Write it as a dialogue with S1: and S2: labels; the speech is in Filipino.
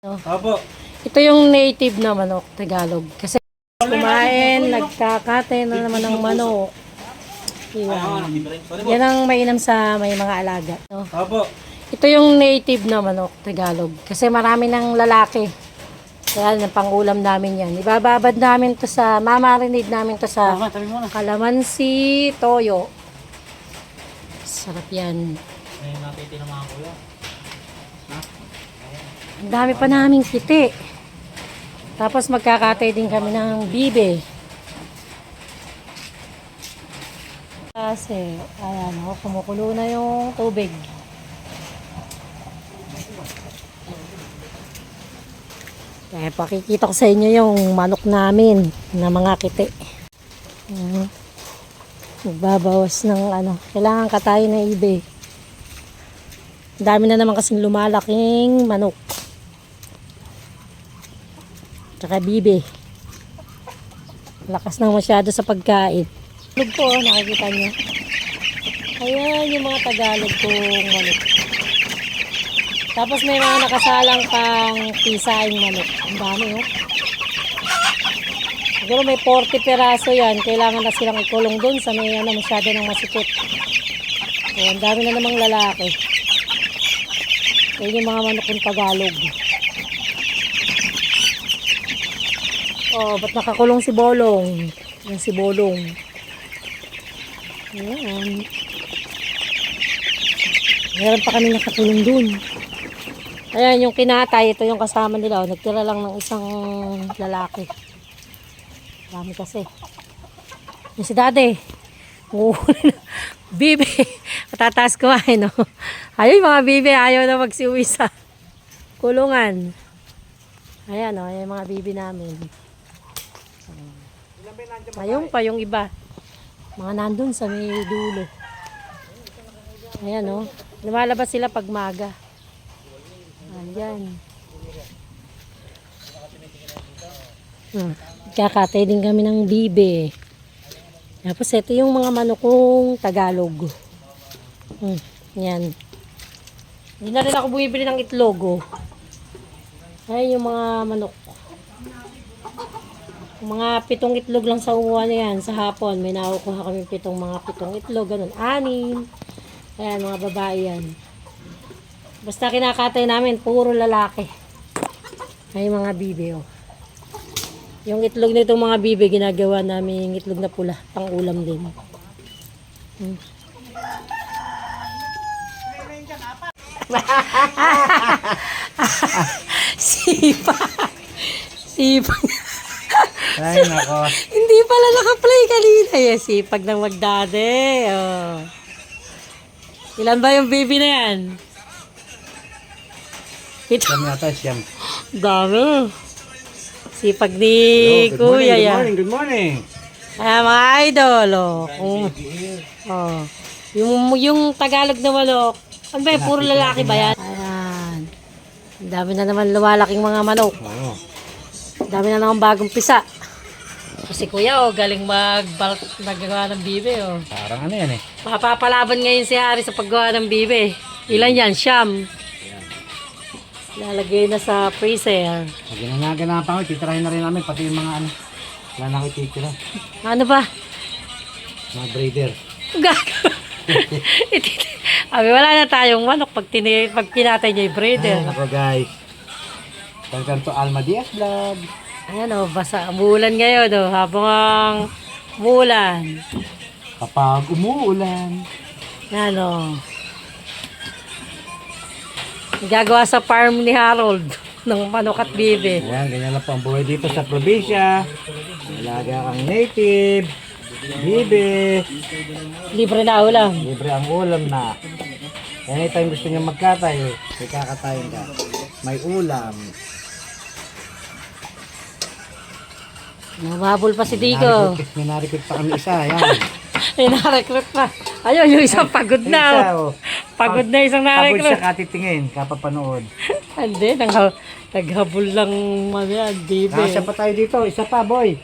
S1: Opo.
S2: Ito yung native na manok, Tagalog. Kasi kumain, nagkakate na naman ng manok. Yan. Yan ang mainam sa may mga alaga. No?
S1: Opo.
S2: Ito yung native na manok, Tagalog. Kasi marami ng lalaki. Kaya yung pangulam namin yan. Ibababad namin to sa, mamarinade namin to sa
S1: na.
S2: kalamansi, toyo. Sarap yan.
S1: May napitin ng mga kuya.
S2: Dami pa naming kiti. Tapos magkakatay din kami ng bibe. Kasi, ayan, oh, kumukulo na yung tubig. Kaya pakikita ko sa inyo yung manok namin na mga kiti. Ayan. Magbabawas ng ano, kailangan katayin na ibe. Dami na naman kasing lumalaking manok. Tsaka bibe. Lakas nang masyado sa pagkain. Tulog po, oh, nakikita nyo. Ayan yung mga Tagalog kong manok. Tapos may mga nakasalang pang pisaing manok. Ang dami, oh. Siguro may 40 peraso yan. Kailangan na silang ikulong dun sa may ano, masyado ng masikip. So, dami na namang lalaki. Yan yung mga manok ng Tagalog. Oh, ba't nakakulong si Bolong? Yan si Bolong. Ayan. Meron pa kami nakakulong dun. Ayan, yung kinatay, ito yung kasama nila. Oh, nagtira lang ng isang lalaki. Dami kasi. Yung si. Umuhuli na. Bibi. Matataas kumain, no? Ayaw yung mga bibi. Ayaw na magsiuwi sa kulungan. Ayan, o. Ayan yung mga bibi namin. Ayun pa yung iba. Mga nandun sa may dulo. Ayan, o. Lumalabas sila pag maga. Ayan. Hmm. Kakatay din kami ng bibe. Tapos ito yung mga manokong Tagalog. Hmm. Yan. Hindi na rin ako bumibili ng itlog. Oh. Ayan yung mga manok. Mga pitong itlog lang sa umuha na yan sa hapon. May nakukuha kami pitong mga pitong itlog. Ganun. Anim. Ayan, mga babae yan. Basta kinakatay namin, puro lalaki. Ay mga bibe, oh. Yung itlog nitong mga bibe, ginagawa namin itlog na pula, pang ulam din. Hmm. Sipa. Sipa.
S1: Ay, nako.
S2: Hindi pala naka-play kanina. Eh, sipag ng magdade. Oh. Ilan ba yung baby na yan? Ito.
S1: Siyam yata, siyam.
S2: Dami. Sipag ni
S1: Hello, good
S2: Kuya
S1: morning, good
S2: yan.
S1: morning, good morning.
S2: Ayan, mga idol. Oh. Kung, oh. Yung, yung Tagalog na manok. Ano ba? Puro lalaki ba yan? Ayan. Ang dami na naman lumalaking mga manok.
S1: Oo.
S2: Ang dami na naman bagong pisa. Kasi kuya, oh, galing mag-bulk naggawa ng bibe, oh.
S1: Parang ano yan eh.
S2: Mapapalaban ngayon si Hari sa paggawa ng bibe. Ilan yan? Siyam. Lalagay na sa freezer.
S1: Pag ginaganapan ko, titirahin na rin namin pati yung mga ano. Wala na kititira.
S2: Ano ba?
S1: Mga breeder.
S2: Itit- Abi, wala na tayong manok pag, tini, pag pinatay niya yung
S1: Ay,
S2: breeder.
S1: nako guys. Welcome to Alma Diaz Vlog.
S2: Ayan o, basa. Umuulan ngayon o. Habang ang umuulan.
S1: Kapag umuulan.
S2: Yan o. Gagawa sa farm ni Harold ng manok at bibe.
S1: Ayan, ganyan lang po ang buhay dito sa probinsya. Alaga kang native. Bibe.
S2: Libre na ulam.
S1: Libre ang ulam na. Anytime gusto niyo magkatay, may kakatayin ka. May ulam.
S2: Namabol pa si.
S1: Narikot, may narikot pa kami isa. Ayan.
S2: May narekrut pa. Ayun, yung isang pagod na.
S1: Isa,
S2: oh.
S1: oh.
S2: Pagod na isang
S1: Pagod
S2: narekrut.
S1: siya katitingin, kapapanood.
S2: Hindi, nagha, naghabol lang ano yan, bibe.
S1: Nasa pa tayo dito, isa pa boy.